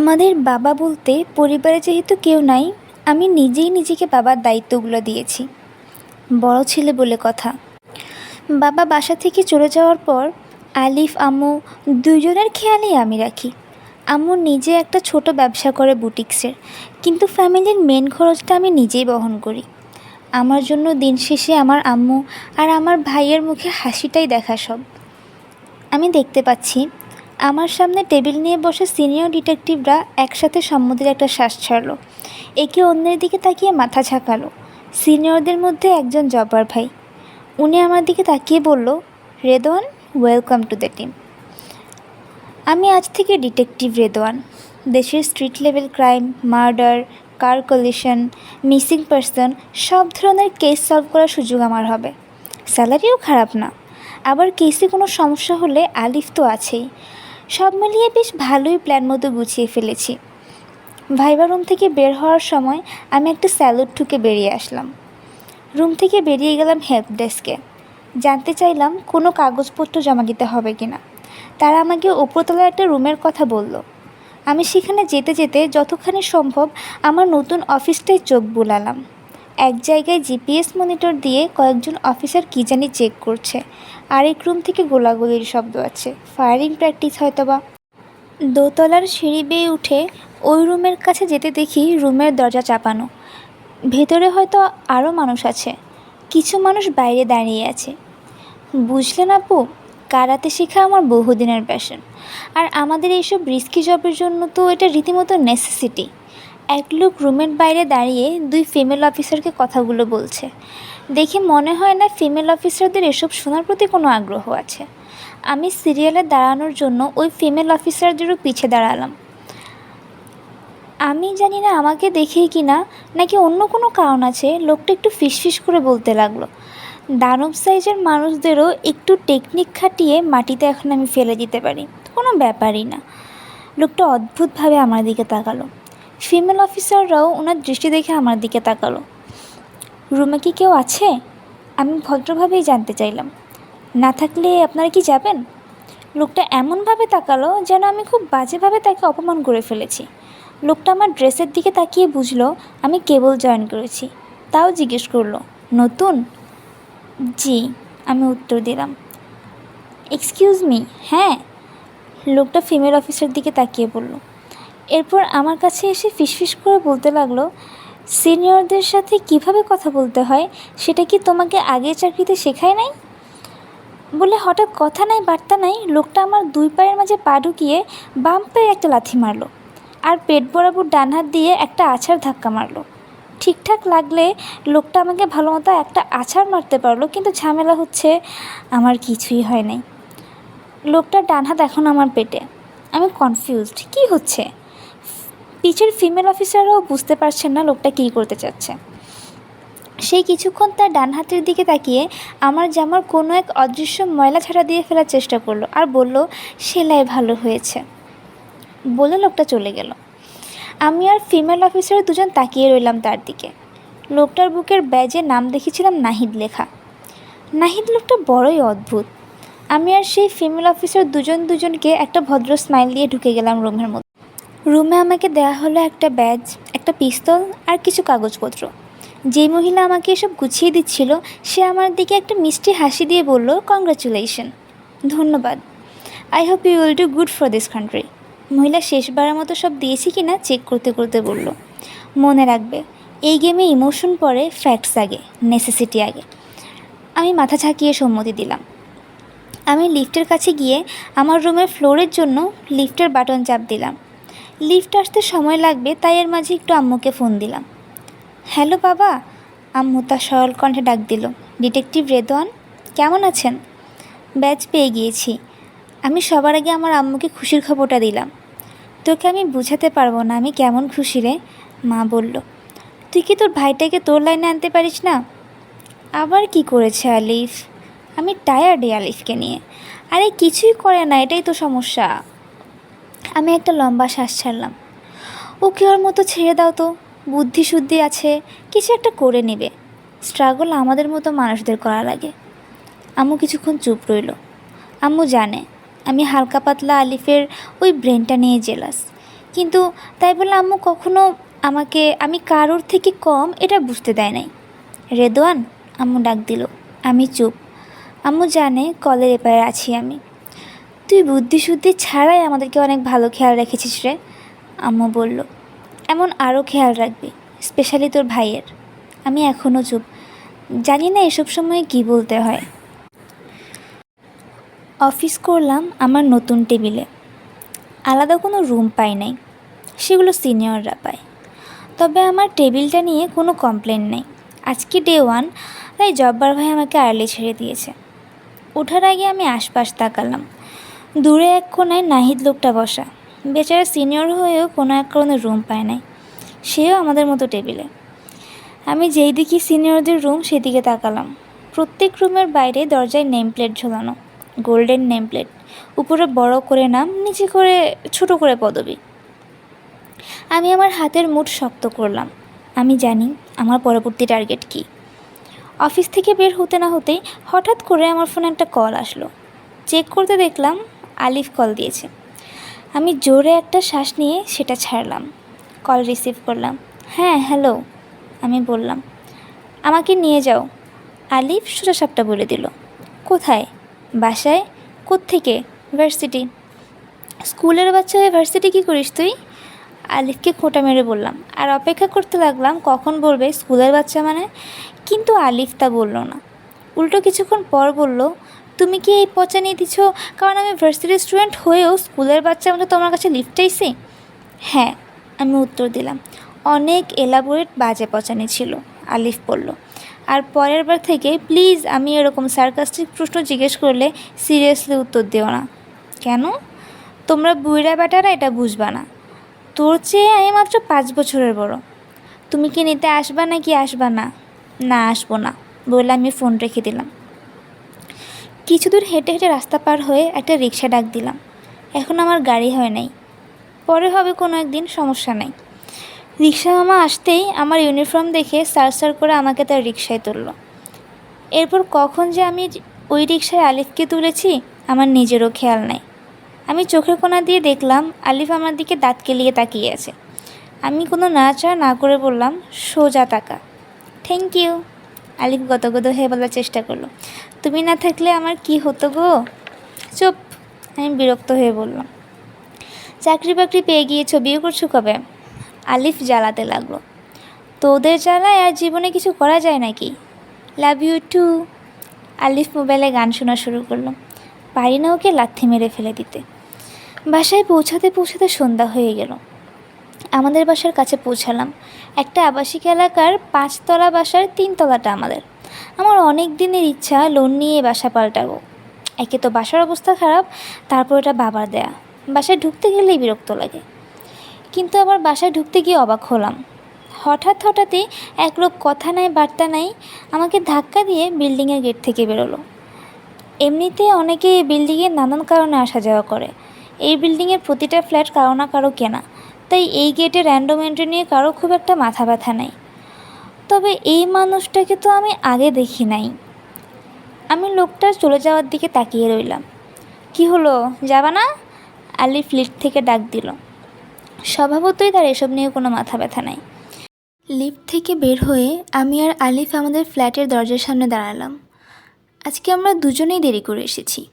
আমাদের বাবা বলতে পরিবারে যেহেতু কেউ নাই, আমি নিজেই নিজেকে বাবার দায়িত্বগুলো দিয়েছি। বড় ছেলে বলে কথা। বাবা বাসা থেকে চলে যাওয়ার পর আলিফ, আম্মু দুজনের খেয়ালই আমি রাখি। আম্মু নিজে একটা ছোট ব্যবসা করে বুটিক্সের, কিন্তু ফ্যামিলির মেন খরচটা আমি নিজেই বহন করি। আমার জন্য দিন শেষে আমার আম্মু আর আমার ভাইয়ের মুখে হাসিটাই দেখা সব। আমি দেখতে পাচ্ছি আমার সামনে টেবিল নিয়ে বসে সিনিয়র ডিটেকটিভরা একসাথে সম্মতির একটা শ্বাস ছাড়লো। একে অন্যের দিকে তাকিয়ে মাথা ঝাঁকালো। সিনিয়রদের মধ্যে একজন জব্বার ভাই। উনি আমার দিকে তাকিয়ে বলল Redwan welcome to the team আমি আজ থেকে ডিটেকটিভ রেদওয়ান দেশের street level crime, murder, car collision, missing person, সব ধরনের কেস সলভ করার সুযোগ আমার হবে। স্যালারিও খারাপ না। আবার কেসে কোনো সমস্যা হলে আলিফ তো আছেই। সব মিলিয়ে বেশ ভালোই প্ল্যান মতো গুছিয়ে ফেলেছি। ভাইবা রুম থেকে বের হওয়ার সময় আমি একটা স্যালুট ঠুকে বেরিয়ে আসলাম। রুম থেকে বেরিয়ে গেলাম হেল্প ডেস্কে জানতে চাইলাম কোনো কাগজপত্র জমা দিতে হবে কি না তারা আমাকে ওপরতলার একটা রুমের কথা বলল। আমি সেখানে যেতে যেতে যতখানি সম্ভব আমার নতুন অফিসটায় চোখ বুলালাম। এক জায়গায় জিপিএস মনিটর দিয়ে কয়েকজন অফিসার কী জানি চেক করছে। আরেক রুম থেকে গোলাগুলির শব্দ আছে। ফায়ারিং প্র্যাকটিস হয়তোবা। দোতলার সিঁড়ি বেয়ে উঠে ওই রুমের কাছে যেতে দেখি রুমের দরজা চাপানো। ভেতরে হয়তো আরও মানুষ আছে। কিছু মানুষ বাইরে দাঁড়িয়ে আছে। বুঝলেন আপু, কারাতে শেখা আমার বহুদিনের প্যাশন আর আমাদের এইসব রিস্কি জবের জন্য তো এটা রীতিমতো নেসেসিটি এক লোক রুমের বাইরে দাঁড়িয়ে দুই ফিমেল অফিসারকে কথাগুলো বলছে। দেখে মনে হয় না ফিমেল অফিসারদের এসব শোনার প্রতি কোনো আগ্রহ আছে। আমি সিরিয়ালে দাঁড়ানোর জন্য ওই ফিমেল অফিসারদেরও পিছে দাঁড়ালাম। আমি জানি না আমাকে দেখেই কি না, নাকি অন্য কোনো কারণ আছে, লোকটা একটু ফিসফিস করে বলতে লাগল। দানব সাইজের মানুষদেরও একটু টেকনিক খাটিয়ে মাটিতে এখন আমি ফেলে দিতে পারি। কোনো ব্যাপারই না। লোকটা অদ্ভুতভাবে আমার দিকে তাকালো। ফিমেল অফিসাররাও ওনার দৃষ্টি দেখে আমার দিকে তাকালো। রুমে কি কেউ আছে? আমি ভদ্রভাবেই জানতে চাইলাম। না থাকলে আপনারা কি যাবেন? লোকটা এমনভাবে তাকালো যেন আমি খুব বাজেভাবে তাকে অপমান করে ফেলেছি। লোকটা আমার ড্রেসের দিকে তাকিয়ে বুঝলো আমি কেবল জয়েন করেছি। তাও জিজ্ঞেস করল, নতুন? জি, আমি উত্তর দিলাম। এক্সকিউজ মি হ্যাঁ? লোকটা ফিমেল অফিসার দিকে তাকিয়ে বলল এরপর আমার কাছে এসে ফিসফিস করে বলতে লাগল, সিনিয়রদের সাথে কীভাবে কথা বলতে হয় সেটা কি তোমাকে আগের চাকরিতে শেখায় নাই? বলে হঠাৎ কথা নাই, বার্তা নাই, লোকটা আমার দুই পায়ের মাঝে পা ঢুকিয়ে বাম পায়ে একটা লাথি মারলো আর পেট বরাবর ডান হাত দিয়ে একটা আছাড় ধাক্কা মারলো। ঠিকঠাক লাগলে লোকটা আমাকে ভালো মতো একটা আছাড় মারতে পারল, কিন্তু ঝামেলা হচ্ছে আমার কিছুই হয় নাই। লোকটার ডান হাত এখন আমার পেটে। আমি কনফিউজড কি হচ্ছে? পিছের ফিমেল অফিসাররাও বুঝতে পারছেন না লোকটা কী করতে চাচ্ছে। সেই কিছুক্ষণ তার ডান হাতের দিকে তাকিয়ে আমার জামার কোনো এক অদৃশ্য ময়লা ছাড়া দিয়ে ফেলার চেষ্টা করল আর বলল, সেলাই ভালো হয়েছে। বলে লোকটা চলে গেল। আমি আর ফিমেল অফিসার দুজন তাকিয়ে রইলাম তার দিকে। লোকটার বুকের ব্যাজে নাম দেখেছিলাম নাহিদ লেখা। নাহিদ লোকটা বড়ই অদ্ভুত। আমি আর সেই ফিমেল অফিসার দুজন দুজনকে একটা ভদ্র স্মাইল দিয়ে ঢুকে গেলাম রুমের মধ্যে। রুমে আমাকে দেয়া হলো একটা ব্যাজ, একটা পিস্তল আর কিছু কাগজপত্র। যেই মহিলা আমাকে এসব গুছিয়ে দিচ্ছিল, সে আমার দিকে একটা মিষ্টি হাসি দিয়ে বলল কংগ্রাচুলেশন ধন্যবাদ। I hope you will do good for this country মহিলা শেষবারের মতো সব দিয়েছি কি না চেক করতে করতে বলল, মনে রাখবে, এই গেমে ইমোশন পরে ফ্যাক্টস আগে নেসেসিটি আগে। আমি মাথা ঝাঁকিয়ে সম্মতি দিলাম। আমি লিফটের কাছে গিয়ে আমার রুমের ফ্লোরের জন্য লিফটের বাটন চাপ দিলাম। লিফট আসতে সময় লাগবে, তাই এর মাঝে একটু আম্মুকে ফোন দিলাম। হ্যালো বাবা, আম্মু তার সরল কণ্ঠে ডাক দিল। ডিটেকটিভ রেদওয়ান কেমন আছেন? ব্যাচ পেয়ে গিয়েছি। আমি সবার আগে আমার আম্মুকে খুশির খবরটা দিলাম। তোকে আমি বুঝাতে পারব না, আমি কেমন খুশি রে, মা বলল। তুই কি তোর ভাইটাকে তোর লাইনে আনতে পারিস না? আবার কি করেছে আলিফ? আমি টায়ার্ড আলিফকে নিয়ে। আরে কিছুই করে না, এটাই তো সমস্যা। আমি একটা লম্বা শ্বাস ছাড়লাম। ওকে ওর মতো ছেড়ে দাও তো। বুদ্ধি শুদ্ধি আছে, কিছু একটা করে নেবে। স্ট্রাগল আমাদের মতো মানুষদের করা লাগে। আম্মু কিছুক্ষণ চুপ রইল। আম্মু জানে, আমি হালকা পাতলা আলিফের ওই ব্রেনটা নিয়ে জেলাস। কিন্তু তাই বলে আম্মু কখনো আমাকে, আমি কারোর থেকে কম এটা বুঝতে দেয় নাই। রেদওয়ান আম্মু ডাক দিল। আমি চুপ। আম্মু জানে কলের এপারে আছি আমি। তুই বুদ্ধি শুদ্ধি ছাড়াই আমাদেরকে অনেক ভালো খেয়াল রেখেছিস রে, আম্মু বলল। এমন আরও খেয়াল রাখবি, স্পেশালি তোর ভাইয়ের। আমি এখনও চুপ, জানি না এসব সময়ে কী বলতে হয়। অফিস করলাম আমার নতুন টেবিলে। আলাদা কোনো রুম পাই নাই, সেগুলো সিনিয়ররা পায়। তবে আমার টেবিলটা নিয়ে কোনো কমপ্লেন নেই। আজকে ডে ওয়ান, তাই জব্বার ভাই আমাকে আর্লি ছেড়ে দিয়েছে। ওঠার আগে আমি আশপাশ তাকালাম। দূরে এক কোনায় নাহিদ লোকটা বসা। বেচারা সিনিয়র হয়েও কোনো এক কারণে রুম পায় নাই। সেও আমাদের মতো টেবিলে। আমি যেই দিকে সিনিয়রদের রুম, সেদিকে তাকালাম। প্রত্যেক রুমের বাইরে দরজায় নেম প্লেট ঝোলানো, গোল্ডেন নেম প্লেট উপরে বড় করে নাম, নিচে করে ছোট করে পদবি। আমি আমার হাতের মুঠ শক্ত করলাম। আমি জানি আমার পরবর্তী টার্গেট কী। অফিস থেকে বের হতে না হতেই হঠাৎ করে আমার ফোনে একটা কল আসলো। চেক করতে দেখলাম আলিফ কল দিয়েছে। আমি জোরে একটা শ্বাস নিয়ে সেটা ছাড়লাম। কল রিসিভ করলাম। হ্যাঁ হ্যালো, আমি বললাম। আমাকে নিয়ে যাও। আলিফ সোজা সাপটা বলে দিল। কোথায়? বাসায়? কোত্থেকে? ভার্সিটি। স্কুলের বাচ্চা হয়ে ভার্সিটি কী করিস তুই? আলিফকে খোঁটা মেরে বললাম। আর অপেক্ষা করতে লাগলাম কখন বলবে স্কুলের বাচ্চা মানে? কিন্তু আলিফ তা বলল না। উল্টো কিছুক্ষণ পর বলল তুমি কি এই পচা নিয়ে দিচ্ছ কারণ আমি ভার্সিটির স্টুডেন্ট হয়েও স্কুলের বাচ্চা মতো তোমার কাছে লিফট আইসি হ্যাঁ আমি উত্তর দিলাম। অনেক এলাবোরেট বাজে পচানি ছিল আলিফ বলল। আর পরের বার থেকে প্লিজ আমি এরকম সার্কাস্টিক প্রশ্ন জিজ্ঞেস করলে সিরিয়াসলি উত্তর দিও না। কেন? তোমরা বুইরা বেটারা এটা বুঝবা না। তোর চেয়ে আমি মাত্র পাঁচ বছরের বড়। তুমি কি নিতে আসবা নাকি আসবা না? না, আসব না। বলে আমি ফোন রেখে দিলাম। কিছু দূর হেঁটে হেঁটে রাস্তা পার হয়ে একটা রিক্সা ডাক দিলাম। এখন আমার গাড়ি হয় নাই। পরে হবে কোনো একদিন, সমস্যা নাই। রিক্সা মামা আসতেই আমার ইউনিফর্ম দেখে সার সার করে আমাকে তার রিক্সায় তুলল। এরপর কখন যে আমি ওই রিক্সায় আলিফকে তুলেছি, আমার নিজেরও খেয়াল নাই। আমি চোখের কোণা দিয়ে দেখলাম, আলিফ আমার দিকে দাঁত কেলিয়ে তাকিয়ে আছে। আমি কোনো নাচা না করে বললাম, সোজা তাকা। থ্যাংক ইউ আলিফ গদগদ হয়ে বলার চেষ্টা করল। তুমি না থাকলে আমার কি হতো গো? চুপ, আমি বিরক্ত হয়ে বললাম। চাকরি বাকরি পেয়ে গিয়েছো বিয়ে করছ কবে? আলিফ জ্বালাতে লাগল। তোদের জ্বালায় আর জীবনে কিছু করা যায় নাকি? লাভ ইউ টু আলিফ মোবাইলে গান শোনা শুরু করল। পারি না ওকে লাথি মেরে ফেলে দিতে। বাসায় পৌঁছাতে পৌঁছাতে সন্ধ্যা হয়ে গেল। আমাদের বাসার কাছে পৌঁছালাম। একটা আবাসিক এলাকার পাঁচতলা বাসার তিনতলাটা আমাদের। আমার অনেক দিনের ইচ্ছা লোন নিয়ে বাসা পাল্টাবো। একে তো বাসার অবস্থা খারাপ, তারপর এটা বাবার দেয়া। বাসায় ঢুকতে গেলেই বিরক্ত লাগে। কিন্তু আবার বাসায় ঢুকতে গিয়ে অবাক হলাম। হঠাৎ হঠাৎই এক লোক কথা নাই, বার্তা নাই, আমাকে ধাক্কা দিয়ে বিল্ডিংয়ের গেট থেকে বেরোলো। এমনিতে অনেকে বিল্ডিংয়ে নানান কারণে আসা যাওয়া করে। এই বিল্ডিংয়ের প্রতিটা ফ্ল্যাট কারও না কারও কেনা। তাই এই গেটে র্যান্ডম এন্ট্রি নিয়ে কারও খুব একটা মাথা ব্যথা নেই। তবে এই মানুষটাকে তো আমি আগে দেখি নাই। আমি লোকটা চলে যাওয়ার দিকে তাকিয়ে রইলাম। কি হলো? যাবা না? আলিফ লিফট থেকে ডাক দিল। স্বভাবতই তার এসব নিয়ে কোনো মাথা ব্যথা নাই। লিফট থেকে বের হয়ে আমি আর আলিফ আমাদের ফ্ল্যাটের দরজার সামনে দাঁড়ালাম। আজকে আমরা দুজনেই দেরি করে এসেছি।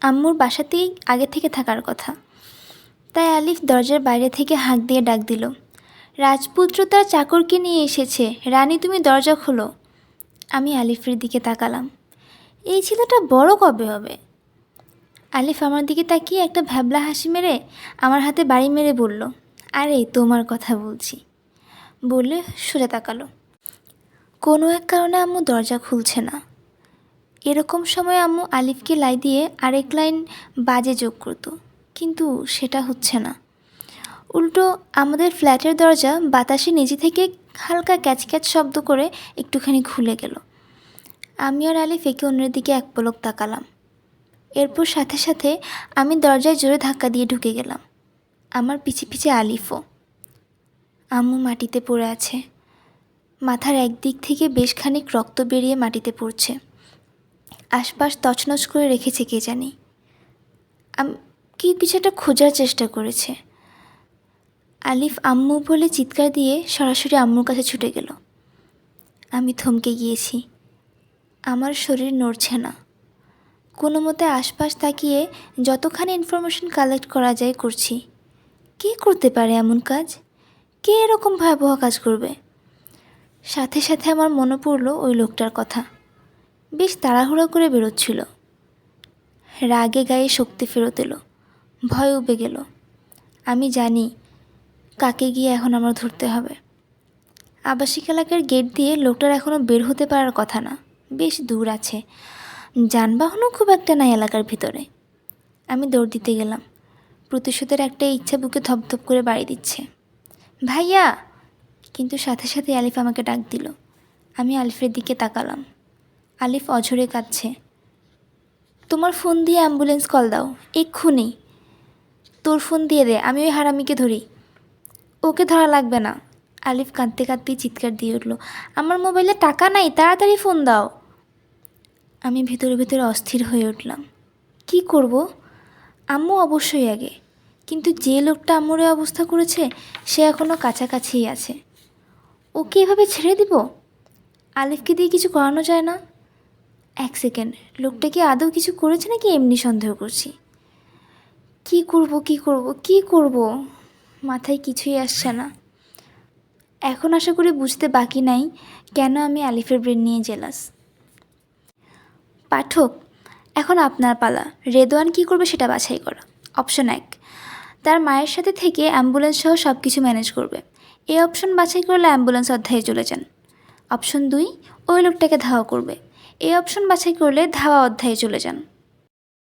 আম্মুর বাসাতেই আগে থেকে থাকার কথা। তাই আলিফ দরজার বাইরে থেকে হাঁক দিয়ে ডাক দিল। রাজপুত্র তার চাকরকে নিয়ে এসেছে। রানী, তুমি দরজা খোলো। আমি আলিফের দিকে তাকালাম। এই ছেলেটা বড় কবে হবে? আলিফ আমার দিকে তাকিয়ে একটা ভ্যাবলা হাসি মেরে আমার হাতে বাড়ি মেরে বলল, আরে, তোমার কথা বলছি। বলে সোজা তাকালো, কোনো এক কারণে আম্মু দরজা খুলছে না। এরকম সময় আম্মু আলিফকে লাই দিয়ে আরেক লাইন বাজে যোগ করতো, কিন্তু সেটা হচ্ছে না। উল্টো আমাদের ফ্ল্যাটের দরজা বাতাসে নিজে থেকে হালকা ক্যাচ ক্যাচ শব্দ করে একটুখানি খুলে গেল। আমি আর আলিফ একে অন্যের দিকে এক পলক তাকালাম। এরপর সাথে সাথে আমি দরজায় জোরে ধাক্কা দিয়ে ঢুকে গেলাম। আমার পিছে পিছে আলিফও। আম্মু মাটিতে পড়ে আছে। মাথার একদিক থেকে বেশ খানিক রক্ত বেরিয়ে মাটিতে পড়ছে। আশপাশ তছনছ করে রেখেছে কে জানি। আমি কি কিছু একটা খোঁজার চেষ্টা করেছে। আলিফ আম্মু বলে চিৎকার দিয়ে সরাসরি আম্মুর কাছে ছুটে গেল। আমি থমকে গিয়েছি। আমার শরীর নড়ছে না। কোনো মতে আশপাশ তাকিয়ে যতখানি ইনফরমেশন কালেক্ট করা যায় করছি। কে করতে পারে এমন কাজ? কে এরকম ভয়াবহ কাজ করবে? সাথে সাথে আমার মনে পড়ল ওই লোকটার কথা। বেশ তাড়াহুড়ো করে বেরোচ্ছিল। রাগে গায়ে শক্তি ফেরত এলো। ভয় উবে গেল। আমি জানি কাকে গিয়ে এখন আমার ধরতে হবে? আবাসিক এলাকার গেট দিয়ে লোকটার এখনও বের হতে পারার কথা না। বেশ দূর আছে। যানবাহনও খুব একটা নাই এলাকার ভিতরে। আমি দৌড় দিতে গেলাম। প্রতিশোধের একটা ইচ্ছা বুকে ধপধপ করে বাড়ি দিচ্ছে। ভাইয়া! কিন্তু সাথে সাথে আলিফ আমাকে ডাক দিল। আমি আলিফের দিকে তাকালাম। আলিফ অঝরে কাঁদছে। তোমার ফোন দিয়ে অ্যাম্বুলেন্স কল দাও। এক্ষুনি। তোর ফোন দিয়ে দে। আমি ওই হারামিকে ধরি। ওকে ধরা লাগবে না। আলিফ কাঁদতে কাঁদতেই চিৎকার দিয়ে উঠল, আমার মোবাইলে টাকা নাই, তাড়াতাড়ি ফোন দাও। আমি ভিতরে ভিতরে অস্থির হয়ে উঠলাম। কি করব? আম্মু অবশ্যই আগে, কিন্তু যে লোকটা আম্মুর অবস্থা করেছে, সে এখনও কাছাকাছিই আছে। ওকে এভাবে ছেড়ে দিব? আলিফকে দিয়ে কিছু করানো যায় না? এক সেকেন্ড, লোকটা কি আদৌ কিছু করেছে নাকি এমনি সন্দেহ করছি? কি করব কি করব কি করব? মাথায় কিছুই আসছে না। এখন আশা করি বুঝতে বাকি নাই কেন আমি আলিফের ব্রেন নিয়ে জেলাস। পাঠক, এখন আপনার পালা। রেদওয়ান কী করবে সেটা বাছাই করা। অপশন এক, তার মায়ের সাথে থেকে অ্যাম্বুলেন্স সহ সব কিছু ম্যানেজ করবে। এই অপশন বাছাই করলে অ্যাম্বুলেন্স অধ্যায়ে চলে যান। অপশন দুই, ওই লোকটাকে ধাওয়া করবে। এই অপশন বাছাই করলে ধাওয়া অধ্যায়ে চলে যান।